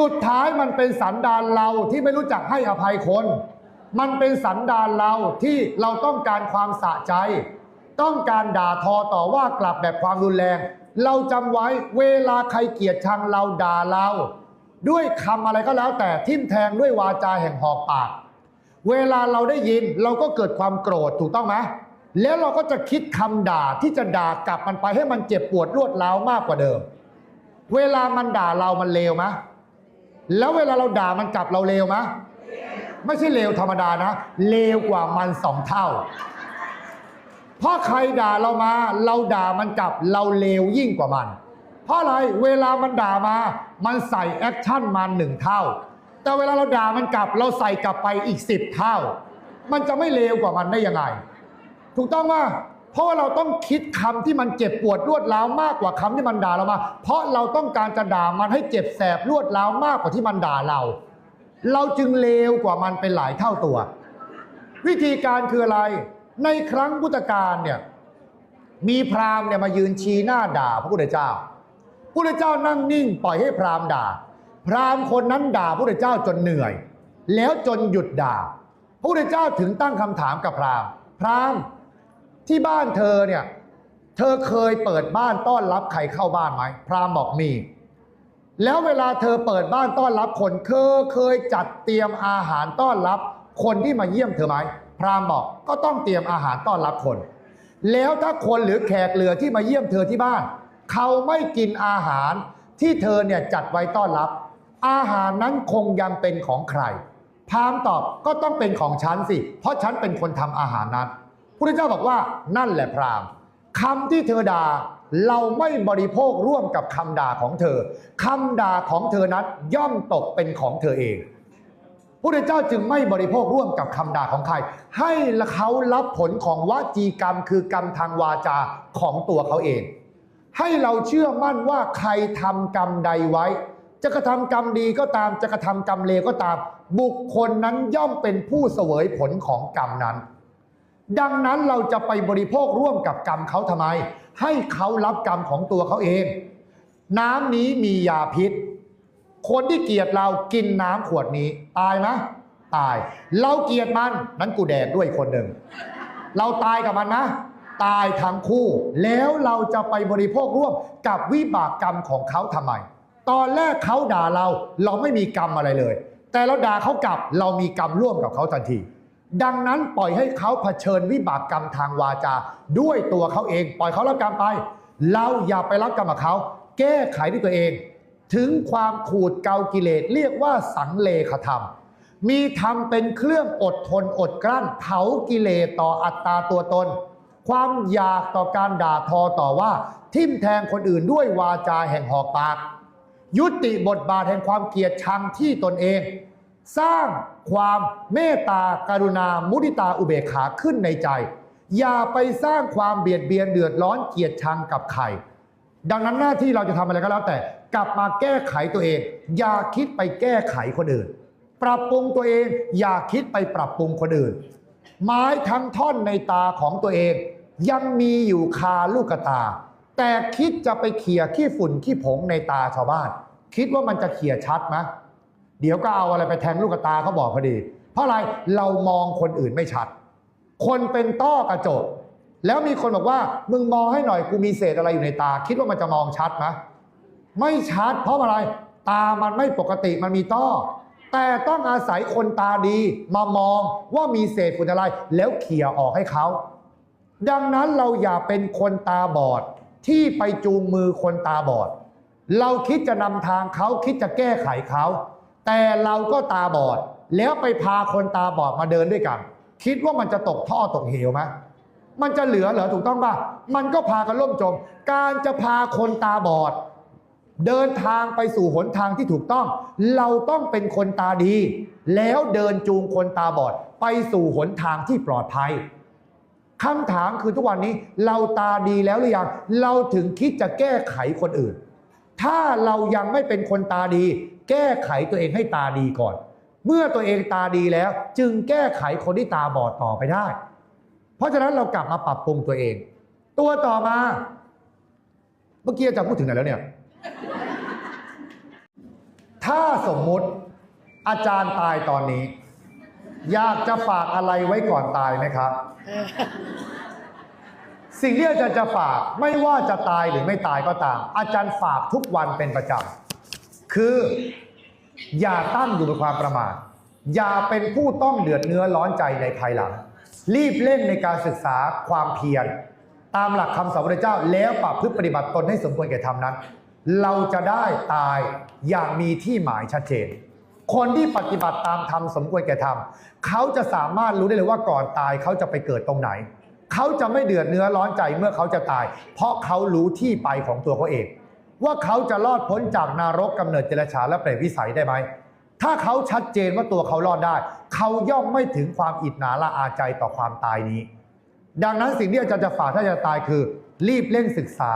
สุดท้ายมันเป็นสันดานเราที่ไม่รู้จักให้อภัยคน มันเป็นสันดานเราที่เราต้องการความสะใจ ต้องการด่าทอต่อว่ากลับแบบความรุนแรง เราจำไว้เวลาใครเกลียดชังเราด่าเรา ด้วยคำอะไรก็แล้วแต่ทิ่มแทงด้วยวาจาแห่งหอกปาก เวลาเราได้ยินเราก็เกิดความโกรธถูกต้องไหมแล้วเราก็จะคิดคำด่าที่จะด่ากลับมันไปให้มันเจ็บปวดรวดร้าวมากกว่าเดิม เวลามันด่าเรามันเลวไหม แล้วเวลาเราด่ามันกลับเราเลวไหมไม่ใช่เลวธรรมดานะ เลวกว่ามันสองเท่า เพราะใครด่าเรามา เราด่ามันกลับเราเลวยิ่งกว่ามัน เพราะอะไรเวลามันด่ามา มันใส่แอคชั่นมาหนึ่งเท่า แต่เวลาเราด่ามันกลับ เราใส่กลับไปอีกสิบเท่า มันจะไม่เลวกว่ามันได้ยังไง ถูกต้องว่า เพราะว่าเราต้องคิดคำที่มันเจ็บปวดรวดร้าวมากกว่าคำที่มันด่าเรามา เพราะเราต้องการจะด่ามันให้เจ็บแสบรวดร้าวมากกว่าที่มันด่าเรา เราจึงเลวกว่ามันเป็นหลายเท่าตัว วิธีการคืออะไร ในครั้งพุทธกาลเนี่ยมีพราหมณ์เนี่ยมายืนชี้หน้าด่าพระพุทธเจ้าพระพุทธเจ้านั่งนิ่งปล่อยให้พราหมณ์ด่า พราหมณ์คนนั้นด่าพระพุทธเจ้าจนเหนื่อย แล้วจนหยุดด่า พระพุทธเจ้าถึงตั้งคำถามกับพราหมณ์ พราหมณ์ ที่บ้านเธอเนี่ย เธอเคยเปิดบ้านต้อนรับใครเข้าบ้านไหมพราหมณ์บอกมี แล้วเวลาเธอเปิดบ้านต้อนรับคนเคยเคยจัดเตรียมอาหารต้อนรับ คนที่มาเยี่ยมเธอไหมพราหมณ์บอกก็ต้องเตรียมอาหารต้อนรับคน แล้วถ้าคนหรือแขกเหลือที่มาเยี่ยมเธอที่บ้าน เขาไม่กินอาหารที่เธอเนี่ยจัดไว้ต้อนรับ อาหารนั้นคงยังเป็นของใครพราหมณ์ตอบก็ต้องเป็นของฉันสิ เพราะฉันเป็นคนทำอาหารนั้น พระเจ้าบอกว่านั่นแหละพราหมณ์คำที่เธอด่าเราไม่บริโภคร่วมกับคำด่าของเธอคำด่าของเธอนั้นย่อมตกเป็นของเธอเองพระเจ้าจึงไม่บริโภคร่วมกับคำด่าของใคร ให้เขารับผลของวจีกรรม คือกรรมทางวาจาของตัวเขาเอง ให้เราเชื่อมั่นว่าใครทำกรรมใดไว้ จะกระทำกรรมดีก็ตาม จะกระทำกรรมเลวก็ตาม บุคคลนั้นย่อมเป็นผู้เสวยผลของกรรมนั้น ดังนั้นเราจะไปบริโภคร่วมกับกรรมเขาทำไม ให้เขารับกรรมของตัวเขาเอง น้ำนี้มียาพิษ คนที่เกลียดเรากินน้ำขวดนี้ ตายไหมตาย เราเกลียดมันนั้นกูแดกด้วยคนหนึ่ง เราตายกับมันนะ ตายทั้งคู่ แล้วเราจะไปบริโภคร่วมกับวิบากกรรมของเขาทำไม ตอนแรกเขาด่าเรา เราไม่มีกรรมอะไรเลย แต่เราด่าเขากลับ เรามีกรรมร่วมกับเขาทันที ดังนั้นปล่อยให้เขาเผชิญวิบากกรรมทางวาจา ด้วยตัวเขาเอง ปล่อยเขารับกรรมไป เราอย่าไปรับกรรมกับเขา แก้ไขด้วยตัวเอง ถึงความขูดเกากิเลสเรียกว่าสังเลขธรรม มีธรรมเป็นเครื่องอดทนอดกลั้นเผากิเลสต่ออัตตาตัวตน ความอยากต่อการด่าทอต่อว่า ทิ่มแทงคนอื่นด้วยวาจาแห่งหอกปาก ยุติบทบาทแห่งความเกลียดชังที่ตนเอง สร้างความเมตตากรุณา มุทิตาอุเบกขาขึ้นในใจ อย่าไปสร้างความเบียดเบียนเดือดร้อนเกลียดชังกับใครดังนั้นหน้าที่เราจะทำอะไรก็แล้วแต่ กลับมาแก้ไขตัวเอง อย่าคิดไปแก้ไขคนอื่น ปรับปรุงตัวเอง อย่าคิดไปปรับปรุงคนอื่น ไม้ทั้งท่อนในตาของตัวเอง ยังมีอยู่คาลูกตา แต่คิดจะไปเขี่ยขี้ฝุ่นขี้ผงในตาชาวบ้าน คิดว่ามันจะเขี่ยชัดไหม เดี๋ยวก็เอาอะไรไปแทงลูกตาเขาบอกพอดี เพราะอะไรเรามองคนอื่นไม่ชัด คนเป็นต้อกระจก แล้วมีคนบอกว่ามึงมองให้หน่อยกูมีเศษอะไรอยู่ในตา คิดว่ามันจะมองชัดไหมไม่ชัด เพราะอะไรตามันไม่ปกติมันมีต้อ แต่ต้องอาศัยคนตาดีมามองว่ามีเศษฝุ่นอะไร แล้วเขี่ยออกให้เขาดังนั้นเราอย่าเป็นคนตาบอดที่ไปจูงมือคนตาบอด เราคิดจะนำทางเขาคิดจะแก้ไขเขา แต่เราก็ตาบอด แล้วไปพาคนตาบอดมาเดินด้วยกัน คิดว่ามันจะตกท่อตกเหวไหมมันจะเหลือเหรอถูกต้องป่ะมันก็พากันล่มจม การจะพาคนตาบอด เดินทางไปสู่หนทางที่ถูกต้อง เราต้องเป็นคนตาดี แล้วเดินจูงคนตาบอด ไปสู่หนทางที่ปลอดภัยคำถามคือทุกวันนี้เราตาดีแล้วหรือยัง เราถึงคิดจะแก้ไขคนอื่น ถ้าเรายังไม่เป็นคนตาดี แก้ไขตัวเองให้ตาดีก่อน เมื่อตัวเองตาดีแล้ว จึงแก้ไขคนที่ตาบอดต่อไปได้ เพราะฉะนั้นเรากลับมาปรับปรุงตัวเอง ตัวต่อมา เมื่อกี้อาจารย์พูดถึงไหนแล้วเนี่ย ถ้าสมมุติอาจารย์ตายตอนนี้ อยากจะฝากอะไรไว้ก่อนตายไหมครับสิ่งที่อาจารย์จะฝากไม่ว่าจะตายหรือไม่ตายก็ตาม อาจารย์ฝากทุกวันเป็นประจำ คืออย่าตั้งอยู่ในความประมาท อย่าเป็นผู้ต้องเดือดเนื้อร้อนใจในภายหลัง รีบเร่งในการศึกษาความเพียร ตามหลักคำสอนพระเจ้า แล้วปรับพฤติปฏิบัติตนให้สมควรแก่ธรรมนั้น เราจะได้ตายอย่างมีที่หมายชัดเจน คนที่ปฏิบัติตามธรรมสมควรแก่ธรรมเขาจะสามารถรู้ได้เลยว่าก่อนตายเขาจะไปเกิดตรงไหน เขาจะไม่เดือดเนื้อร้อนใจเมื่อเขาจะตาย เพราะเขารู้ที่ไปของตัวเขาเอง ว่าเขาจะรอดพ้นจากนรกกำเนิดเจรชาและเปรตวิสัยได้ไหม ถ้าเขาชัดเจนว่าตัวเขารอดได้ เขาย่อมไม่ถึงความอิจฉาละอาใจต่อความตายนี้ ดังนั้นสิ่งที่อาจารย์จะฝากถ้าจะตายคือ รีบเร่งศึกษา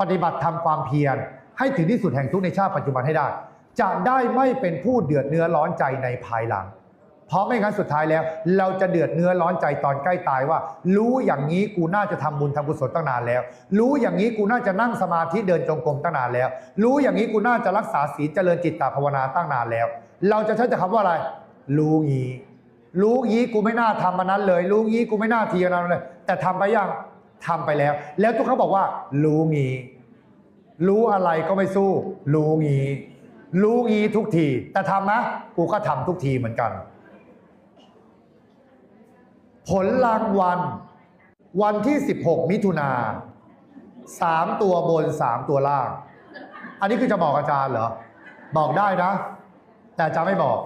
ปฏิบัติทำความเพียร ให้ถึงที่สุดแห่งทุกในชาติปัจจุบันให้ได้ จะได้ไม่เป็นผู้เดือดเนื้อร้อนใจในภายหลัง เพราะไม่งั้นสุดท้ายแล้ว เราจะเดือดเนื้อร้อนใจตอนใกล้ตายว่า รู้อย่างนี้กูน่าจะทำบุญทำกุศลตั้งนานแล้ว รู้อย่างนี้กูน่าจะนั่งสมาธิเดินจงกรมตั้งนานแล้ว รู้อย่างนี้กูน่าจะรักษาศีลเจริญจิตตภาวนาตั้งนานแล้ว เราจะใช้แต่คำว่าอะไร รู้งี้ รู้งี้กูไม่น่าทำมันนั้นเลย รู้งี้กูไม่น่าทีนั้นเลย แต่ทำไปยังทำไปแล้ว แล้วทุกเขาบอกว่า รู้งี้ รู้อะไรก็ไม่สู้ รู้งี้ รู้งี้ทุกที แต่ทำนะกูก็ทำทุกทีเหมือนกัน ผลรางวัล วันที่ 16 มิถุนาสามตัวบนสามตัวล่าง อันนี้คือจะบอกอาจารย์เหรอ บอกได้นะ แต่อาจารย์ไม่บอก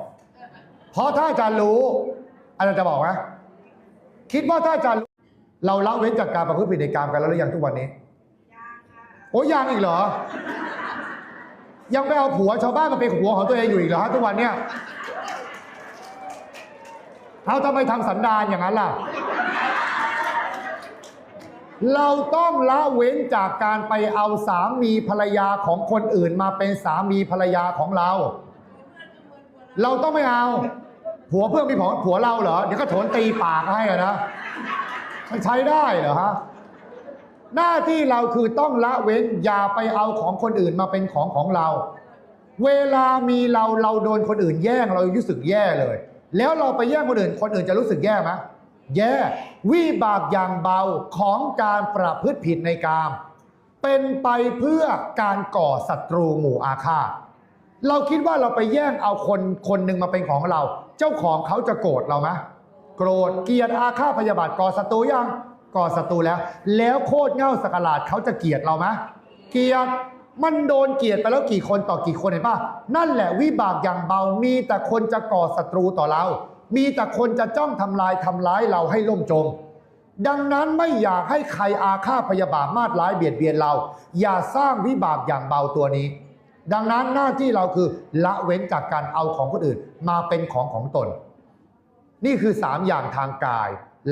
เพราะถ้าอาจารย์รู้ อาจารย์จะบอกไหมคิดว่าถ้าอาจารย์รู้เราละเว้นจากการประพฤติผิดในกรรมกันแล้วหรือยังทุกวันนี้โอ้ยังอีกเหรอ ยังไปเอาผัวชาวบ้านมาเป็นผัวของตัวเองอยู่อีกเหรอฮะทุกวันเนี้ย เอาทำไมทำสันดานอย่างนั้นล่ะ เราต้องละเว้นจากการไปเอาสามีภรรยาของคนอื่นมาเป็นสามีภรรยาของเรา เราต้องไม่เอา ผัวเพื่อนมีผัวผัวเราเหรอ เดี๋ยวก็โถนตีปากให้อะนะมันใช้ได้เหรอฮะหน้าที่เราคือต้องละเว้นอย่าไปเอาของคนอื่นมาเป็นของของเรา เวลามีเราเราโดนคนอื่นแย่งเรารู้สึกแย่เลย แล้วเราไปแย่งคนอื่น คนอื่นจะรู้สึกแย่ไหมแย่ วิบากอย่างเบาของการประพฤติผิดในกาม เป็นไปเพื่อการก่อศัตรูหมู่อาฆาต เราคิดว่าเราไปแย่งเอาคนคนหนึ่งมาเป็นของเรา เจ้าของเขาจะโกรธเราไหมโกรธเกลียดอาฆาตพยาบาทก่อศัตรูยังก่อศัตรูแล้ว แล้วโคตรเง่าสกลาดเขาจะเกลียดเราไหมเกลียด มันโดนเกลียดไปแล้วกี่คนต่อกี่คนเห็นป่ะนั่นแหละวิบากอย่างเบามีแต่คนจะก่อศัตรูต่อเรา มีแต่คนจะจ้องทำลายทำร้ายเราให้ล่มจม ดังนั้นไม่อยากให้ใครอาฆาตพยาบาทมาดร้ายเบียดเบียนเรา อย่าสร้างวิบากอย่างเบาตัวนี้ ดังนั้นหน้าที่เราคือละเว้นจากการเอาของคนอื่น มาเป็นของของตน นี่คือสามอย่างทางกาย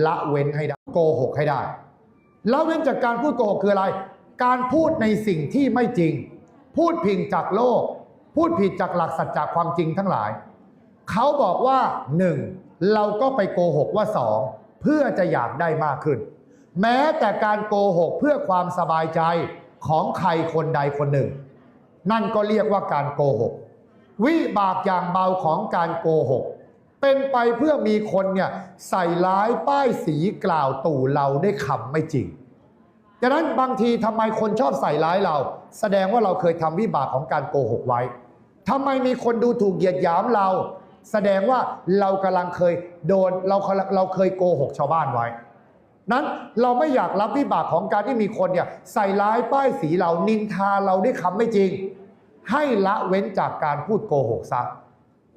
ละเว้นให้ได้โกหกให้ได้ละเว้นจากการพูดโกหกคืออะไร การพูดในสิ่งที่ไม่จริง พูดผิดจากโลก พูดผิดจากหลักสัจจะความจริงทั้งหลาย เขาบอกว่าหนึ่งเราก็ไปโกหกว่าสองเพื่อจะอยากได้มากขึ้น แม้แต่การโกหกเพื่อความสบายใจของใครคนใดคนหนึ่ง นั่นก็เรียกว่าการโกหก วิบากอย่างเบาของการโกหก เป็นไปเพื่อมีคนเนี่ยใส่ร้ายป้ายสีกล่าวตู่เราได้คำไม่จริง ดังนั้นบางทีทำไมคนชอบใส่ร้ายเรา แสดงว่าเราเคยทำวิบากของการโกหกไว้ทำไมมีคนดูถูกเหยียดหยามเรา แสดงว่าเรากำลังเคยโดนเราเราเคยโกหกชาวบ้านไว้ นั้นเราไม่อยากรับวิบากของการที่มีคนเนี่ยใส่ร้ายป้ายสีเรานินทาเราด้วยคำไม่จริง ให้ละเว้นจากการพูดโกหกซะ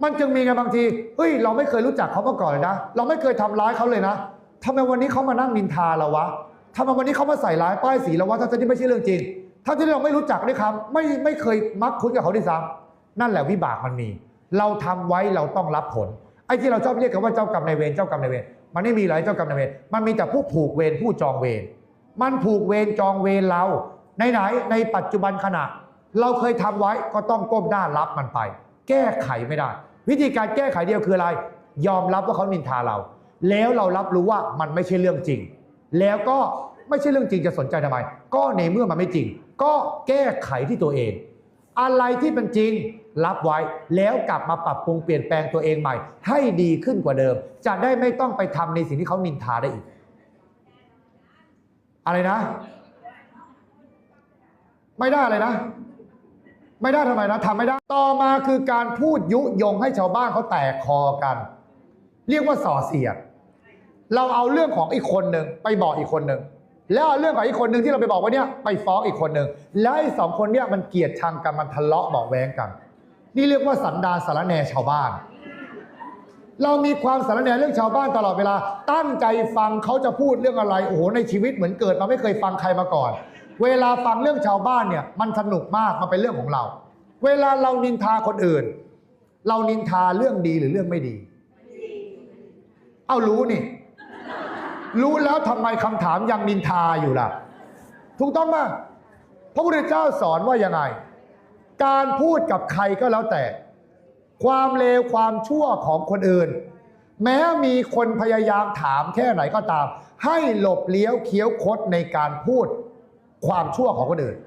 มันจึงมีไงบางทีเฮ้ย เราไม่เคยรู้จักเขามาก่อนเลยนะ เราไม่เคยทำร้ายเขาเลยนะทำไมวันนี้เขามานั่งนินทาเราวะ ทำไมวันนี้เขามาใส่ร้ายป้ายสีเราวะทั้งที่ไม่ใช่เรื่องจริงทั้งที่เราไม่รู้จักด้วยคำไม่ไม่เคยมักคุ้นกับเขาด้วยซ้ำนั่นแหละวิบากมันมี เราทำไว้เราต้องรับผลไอ้ที่เราชอบเรียกกันว่าเจ้ากรรมนายเวรเจ้ากรรมนายเวรมันไม่มีหลายเจ้ากรรมนายเวรมันมีแต่ผู้ผูกเวรผู้จองเวรมันผูกเวรจองเวรเราในไหนในปัจจุบันขณะ เราเคยทำไว้ก็ต้องก้มหน้ารับมันไป แก้ไขไม่ได้ วิธีการแก้ไขเดียวคืออะไร ยอมรับว่าเขานินทาเรา แล้วเรารับรู้ว่ามันไม่ใช่เรื่องจริง แล้วก็ไม่ใช่เรื่องจริงจะสนใจทำไม ก็ในเมื่อมันไม่จริง ก็แก้ไขที่ตัวเอง อะไรที่เป็นจริงรับไว้แล้วกลับมาปรับปรุงเปลี่ยนแปลงตัวเองใหม่ ให้ดีขึ้นกว่าเดิม จะได้ไม่ต้องไปทำในสิ่งที่เขานินทาได้อีก อะไรนะ ไม่ได้อะไรนะ ไม่ได้ทำไมนะทำไม่ได้ ต่อมาคือการพูดยุยงให้ชาวบ้านเขาแตกคอกัน เรียกว่าส่อเสียด เราเอาเรื่องของอีกคนหนึ่งไปบอกอีกคนหนึ่งแล้วเอาเรื่องของอีกคนหนึ่งที่เราไปบอกว่าเนี่ยไปฟ้องอีกคนหนึ่งแล้วไอ้สองคนเนี่ยมันเกลียดชังกันมันทะเลาะเบาะแวงกัน นี่เรียกว่าสันดานสารแนชาวบ้าน เรามีความสารแนเรื่องชาวบ้านตลอดเวลา ตั้งใจฟังเขาจะพูดเรื่องอะไรโอ้โหในชีวิตเหมือนเกิดมาไม่เคยฟังใครมาก่อน เวลาฟังเรื่องชาวบ้านเนี่ยมันสนุกมากมันเป็นเรื่องของเรา เวลาเรานินทาคนอื่น เรานินทาเรื่องดีหรือเรื่องไม่ดี เอารู้นี่ รู้แล้วทำไมคำถามยังนินทาอยู่ล่ะ ถูกต้องไหมพระพุทธเจ้าสอนว่ายังไง การพูดกับใครก็แล้วแต่ ความเลวความชั่วของคนอื่น แม้มีคนพยายามถามแค่ไหนก็ตาม ให้หลบเลี้ยวเคี้ยวคดในการพูดความชั่วของคนอื่น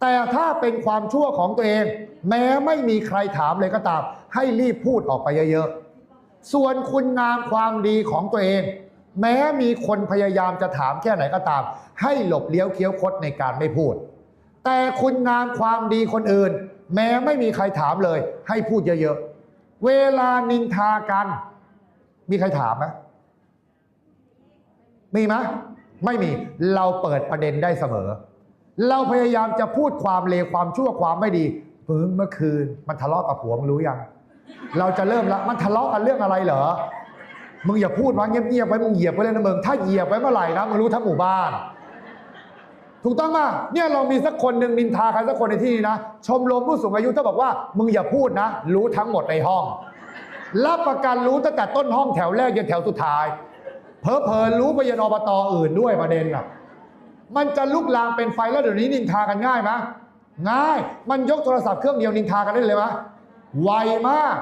แต่ถ้าเป็นความชั่วของตัวเอง แม้ไม่มีใครถามเลยก็ตาม ให้รีบพูดออกไปเยอะๆส่วนคุณงามความดีของตัวเอง แม้มีคนพยายามจะถามแค่ไหนก็ตาม ให้หลบเลี้ยวเคี้ยวคดในการไม่พูด แต่คุณงามความดีคนอื่น แม้ไม่มีใครถามเลย ให้พูดเยอะๆ เวลานินทากัน มีใครถามไหมมีไหมไม่มีเราเปิดประเด็นได้เสมอ เราพยายามจะพูดความเลวความชั่วความไม่ดีเพิ่งเมื่อคืน มันทะเลาะกับผัวมึงรู้ยัง เราจะเริ่มละมันทะเลาะกันเรื่องอะไรเหรอ มึงอย่าพูดว่าเงียบๆไว้มึงเหยียบไว้เลยนะมึงถ้าเหยียบไว้เมื่อไหร่นะมึงรู้ทั้งหมู่บ้าน ถูกต้องป่ะเนี่ยเรามีสักคนหนึ่งนินทาใครสักคนในที่นี้นะ ชมรมผู้สูงอายุถ้าบอกว่า มึงอย่าพูดนะ รู้ทั้งหมดในห้อง รับประกันรู้ตั้งแต่ต้นห้องแถวแรกยันแถวสุดท้าย เพอเพอรู้ไปยันอบตอื่นด้วยประเด็นน่ะมันจะลุกลามเป็นไฟแล้วเดี๋ยวนี้นินทากันง่ายไหมง่าย มันยกโทรศัพท์เครื่องเดียวนินทากันได้เลยไหมไวมาก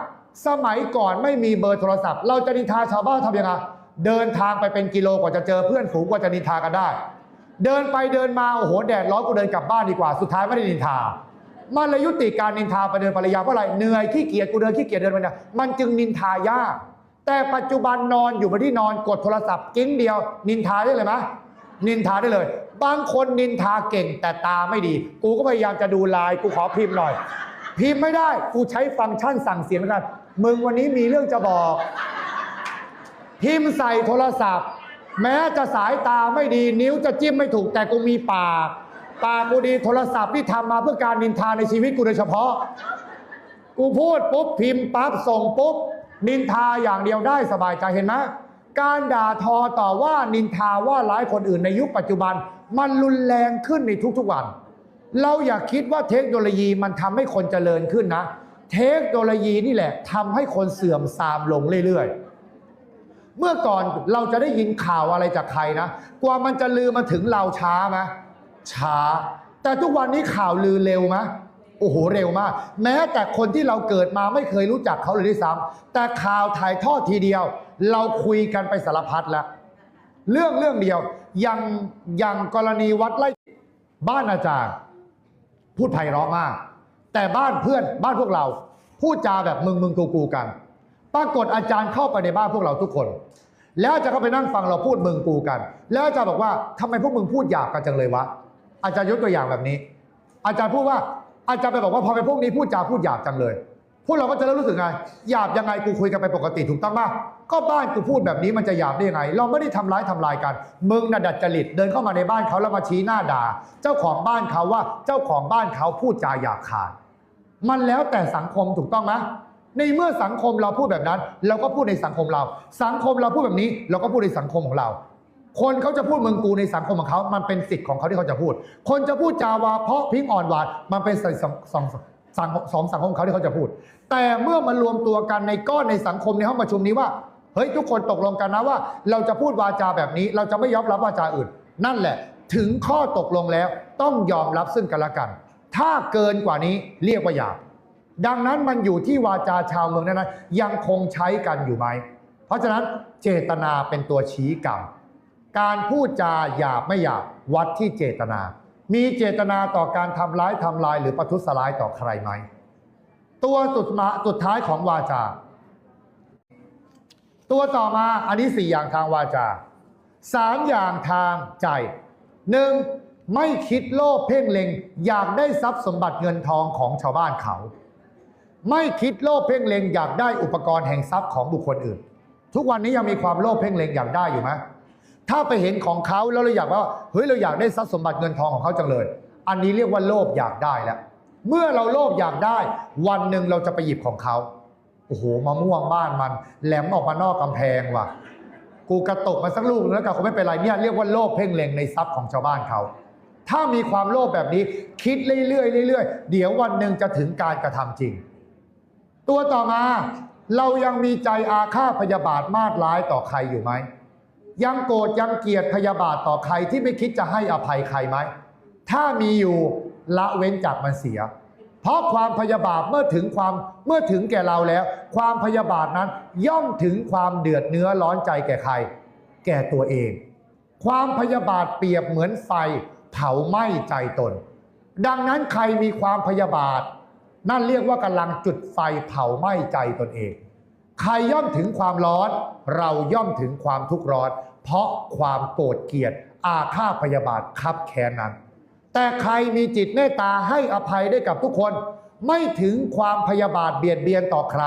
สมัยก่อนไม่มีเบอร์โทรศัพท์ เราจะนินทาชาวบ้านทำยังไงเดินทางไปเป็นกิโลกว่าจะเจอเพื่อนฝูงกว่าจะนินทากันได้ เดินไปเดินมาโอ้โหแดดร้อนกูเดินกลับบ้านดีกว่าสุดท้ายไม่ได้นินทา มันเลยยุติการนินทาไปเดินภรรยาเพราะอะไรเหนื่อยขี้เกียจกูเดินขี้เกียจเดินไปเนี่ยมันจึงนินทายากแต่ปัจจุบันนอนอยู่บนที่นอนกดโทรศัพท์กิ้งเดียว นินทาได้เลยไหมนินทาได้เลย บางคนนินทาเก่งแต่ตาไม่ดี กูก็พยายามจะดูไลน์กูขอพิมพ์หน่อย พิมพ์ไม่ได้กูใช้ฟังก์ชันสั่งเสียงกัน มึงวันนี้มีเรื่องจะบอก พิมพ์ใส่โทรศัพท์ แม้จะสายตาไม่ดี นิ้วจะจิ้มไม่ถูกแต่กูมีปากปากกูดีโทรศัพท์ที่ทำมาเพื่อการนินทาในชีวิตกูโดยเฉพาะ กูพูดปุ๊บพิมพ์ปั๊บส่งปุ๊บนินทาอย่างเดียวได้สบายใจเห็นไหมการด่าทอต่อว่านินทาว่าร้ายคนอื่นในยุคปัจจุบัน มันรุนแรงขึ้นในทุกๆวัน เราอย่าคิดว่าเทคโนโลยีมันทำให้คนเจริญขึ้นนะ เทคโนโลยีนี่แหละทำให้คนเสื่อมทรามลงเรื่อยๆ เมื่อก่อนเราจะได้ยินข่าวอะไรจากใครนะ กว่ามันจะลือมาถึงเราช้าไหมช้า แต่ทุกวันนี้ข่าวลือเร็วไหมโอ้โหเร็วมาก แม้แต่คนที่เราเกิดมาไม่เคยรู้จักเขาเลยด้วยซ้ำแต่ข่าวถ่ายทอดทีเดียว เราคุยกันไปสารพัดแล้ว เรื่องเรื่องเดียวยังยังกรณีวัดไร่บ้านอาจารย์ พูดไพเราะมาก แต่บ้านเพื่อนบ้านพวกเรา พูดจาแบบมึงมึงกูกูกัน ปรากฏอาจารย์เข้าไปในบ้านพวกเราทุกคน แล้วจารย์ก็ไปนั่งฟังเราพูดมึงกูกัน แล้วจารย์บอกว่าทำไมพวกมึงพูดหยาบกันจังเลยวะ อาจารย์ยกตัวอย่างแบบนี้ อาจารย์พูดว่าอาจารย์ไปบอกว่าพอไปพวกนี้พูดจาพูดหยาบจังเลย พวกเราก็จะเริ่มรู้สึกไงหยาบยังไงกูคุยกันไปปกติถูกต้องป่ะก็บ้านกูพูดแบบนี้มันจะหยาบได้ยังไง เราไม่ได้ทำร้ายทำลายกัน มึงน่ะดัดจริตเดินเข้ามาในบ้านเขาแล้วมาชี้หน้าด่า เจ้าของบ้านเขาว่าเจ้าของบ้านเขาพูดจาหยาบคาย มันแล้วแต่สังคมถูกต้องไหมในเมื่อสังคมเราพูดแบบนั้น เราก็พูดในสังคมเรา สังคมเราพูดแบบนี้ เราก็พูดในสังคมของเรา คนเขาจะพูดเมืองกูในสังคมของเขา มันเป็นสิทธิ์ของเขาที่เขาจะพูด คนจะพูดจาวาเพราะพิงอ่อนหวานมันเป็นสิทธิ์สองสองสองสองสังคมของเขาที่เขาจะพูด แต่เมื่อมารวมตัวกันในก้อนในสังคมในห้องประชุมนี้ว่าเฮ้ยทุกคนตกลงกันนะว่า เราจะพูดวาจาแบบนี้ เราจะไม่ยอมรับวาจาอื่น นั่นแหละ ถึงข้อตกลงแล้วต้องยอมรับซึ่งกันและกัน ถ้าเกินกว่านี้เรียกว่าหยาบ ดังนั้นมันอยู่ที่วาจาชาวเมืองนั้นนะยังคงใช้กันอยู่ไหม เพราะฉะนั้นเจตนาเป็นตัวชี้กรรม การพูดจาหยาบไม่หยาบวัดที่เจตนา มีเจตนาต่อการทำร้ายทำลายหรือประทุษร้ายต่อใครไหม ตัวสุดมาสุดท้ายของวาจา ตัวต่อมาอันนี้สี่อย่างทางวาจาสามอย่างทางใจหนึ่ง ไม่คิดโลภเพ่งเล็ง อยากได้ทรัพย์สมบัติเงินทองของชาวบ้านเขา ไม่คิดโลภเพ่งเล็ง อยากได้อุปกรณ์แห่งทรัพย์ของบุคคลอื่น ทุกวันนี้ยังมีความโลภเพ่งเล็งอยากได้อยู่ไหมถ้าไปเห็นของเขาแล้วเราอยากว่าเฮ้ยเราอยากได้ทรัพย์สมบัติเงินทองของเขาจังเลย อันนี้เรียกว่าโลภอยากได้แล้วเมื่อเราโลภอยากได้ วันหนึ่งเราจะไปหยิบของเขาโอ้โหมะม่วงบ้านมัน แหลมออกมานอกกำแพงว่ะ กูกระตกมาสักลูกแล้วกันคงไม่เป็นไรเนี่ยเรียกว่าโลภเพ่งเล็งในทรัพย์ของชาวบ้านเขา ถ้ามีความโลภแบบนี้คิดเรื่อยๆเรื่อยๆ เดี๋ยววันหนึ่งจะถึงการกระทำจริง ตัวต่อมาเรายังมีใจอาฆาตพยาบาทมาดร้ายต่อใครอยู่ไหม ยังโกรธยังเกลียดพยาบาทต่อใครที่ไม่คิดจะให้อภัยใครไหม ถ้ามีอยู่ละเว้นจากมันเสีย เพราะความพยาบาทเมื่อถึงความเมื่อถึงแก่เราแล้ว ความพยาบาทนั้นย่อมถึงความเดือดเนื้อร้อนใจแก่ใคร แก่ตัวเอง ความพยาบาทเปรียบเหมือนไฟ เผาไหม้ใจตน ดังนั้นใครมีความพยาบาท นั่นเรียกว่ากำลังจุดไฟเผาไหม้ใจตนเอง ใครย่อมถึงความร้อน เราย่อมถึงความทุกข์ร้อน เพราะความโกรธเกลียด อาฆาตพยาบาทคับแค้นนั้น แต่ใครมีจิตเมตตาให้อภัยได้กับทุกคน ไม่ถึงความพยาบาทเบียดเบียนต่อใคร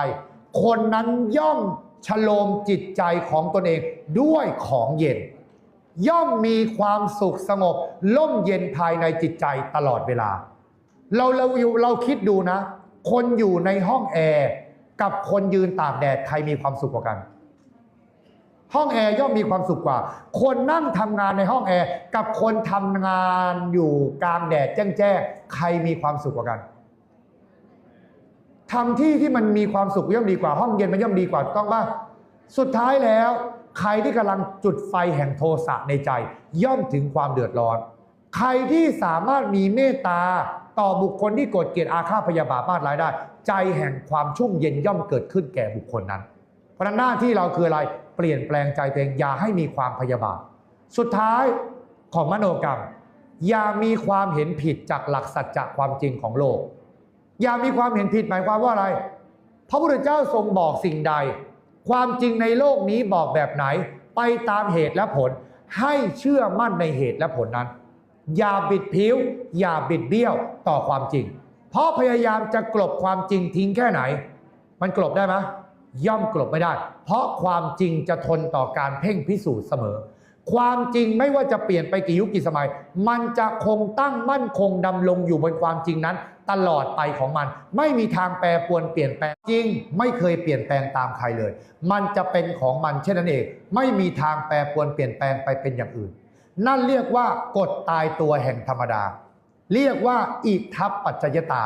คนนั้นย่อมชโลมจิตใจของตนเองด้วยของเย็น ย่อมมีความสุขสงบล่มเย็นภายในจิตใจตลอดเวลา เราเราอยู่เราคิดดูนะ คนอยู่ในห้องแอร์กับคนยืนตากแดดใครมีความสุขกว่ากัน ห้องแอร์ย่อมมีความสุขกว่า คนนั่งทำงานในห้องแอร์กับคนทำงานอยู่กลางแดดแจ้งๆใครมีความสุขกว่ากันทำที่ที่มันมีความสุขย่อมดีกว่าห้องเย็นมันย่อมดีกว่ากต้องป่ะสุดท้ายแล้ว ใครที่กำลังจุดไฟแห่งโทสะในใจ ย่อมถึงความเดือดร้อน ใครที่สามารถมีเมตตาต่อบุคคลที่โกรธเกลียดอาฆาตพยาบาทมาดร้ายได้ ใจแห่งความชุ่มเย็นย่อมเกิดขึ้นแก่บุคคลนั้น เพราะนั้นหน้าที่เราคืออะไรเปลี่ยนแปลงใจตัวเองอย่าให้มีความพยาบาท สุดท้ายของมโนกรรม อย่ามีความเห็นผิดจากหลักสัจจะความจริงของโลก อย่ามีความเห็นผิดหมายความว่าอะไร พระพุทธเจ้าทรงบอกสิ่งใด ความจริงในโลกนี้บอกแบบไหน ไปตามเหตุและผล ให้เชื่อมั่นในเหตุและผลนั้น อย่าบิดผิว อย่าบิดเบี้ยวต่อความจริง เพราะพยายามจะกลบความจริงทิ้งแค่ไหน มันกลบได้ไหมย่อมกลบไม่ได้ เพราะความจริงจะทนต่อการเพ่งพิสูจน์เสมอ ความจริงไม่ว่าจะเปลี่ยนไปกี่ยุคกี่สมัย มันจะคงตั้งมั่นคงดำรงอยู่บนความจริงนั้น ตลอดไปของมัน ไม่มีทางแปรปรวนเปลี่ยนแปลงจริง ไม่เคยเปลี่ยนแปลงตามใครเลย มันจะเป็นของมันเช่นนั้นเอง ไม่มีทางแปรปรวนเปลี่ยนแปลงไปเป็นอย่างอื่น นั่นเรียกว่ากฎตายตัวแห่งธรรมดา เรียกว่าอิทัปปัจจยตา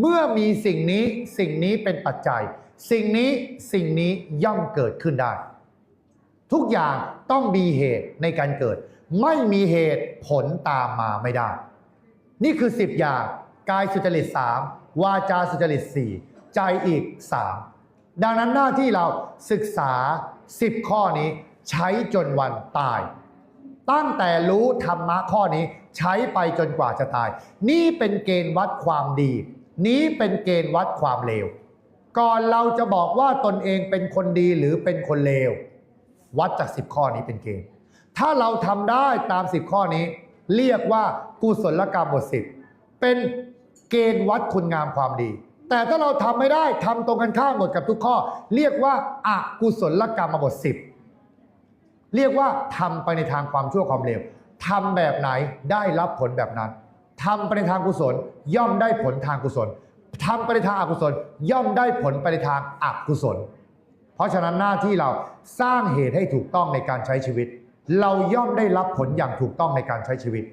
เมื่อมีสิ่งนี้สิ่งนี้เป็นปัจจัย สิ่งนี้สิ่งนี้ย่อมเกิดขึ้นได้ ทุกอย่างต้องมีเหตุในการเกิด ไม่มีเหตุผลตามมาไม่ได้ นี่คือ 10 อย่าง กายสุจริต3วาจาสุจริต4ใจอีก 3 ดังนั้นหน้าที่เราศึกษา 10 ข้อนี้ใช้จนวันตาย ตั้งแต่รู้ธรรมะข้อนี้ใช้ไปจนกว่าจะตาย นี่เป็นเกณฑ์วัดความดี นี้เป็นเกณฑ์วัดความเลว ก่อนเราจะบอกว่าตนเองเป็นคนดีหรือเป็นคนเลว วัดจาก 10 ข้อนี้เป็นเกณฑ์ ถ้าเราทำได้ตาม 10 ข้อนี้ เรียกว่ากุศลกรรมบทสิบเป็น เกณฑ์วัดคุณงามความดี แต่ถ้าเราทำไม่ได้ทำตรงกันข้ามหมดกับทุกข้อ เรียกว่าอากุศลกรรมบทสิบเรียกว่าทำไปในทางความชั่วความเลวทำแบบไหนได้รับผลแบบนั้นทำไปในทางกุศลย่อมได้ผลทางกุศลทำไปในทางอกุศลย่อมได้ผลไปในทางอกุศล เพราะฉะนั้นหน้าที่เราสร้างเหตุให้ถูกต้องในการใช้ชีวิต เราย่อมได้รับผลอย่างถูกต้องในการใช้ชีวิต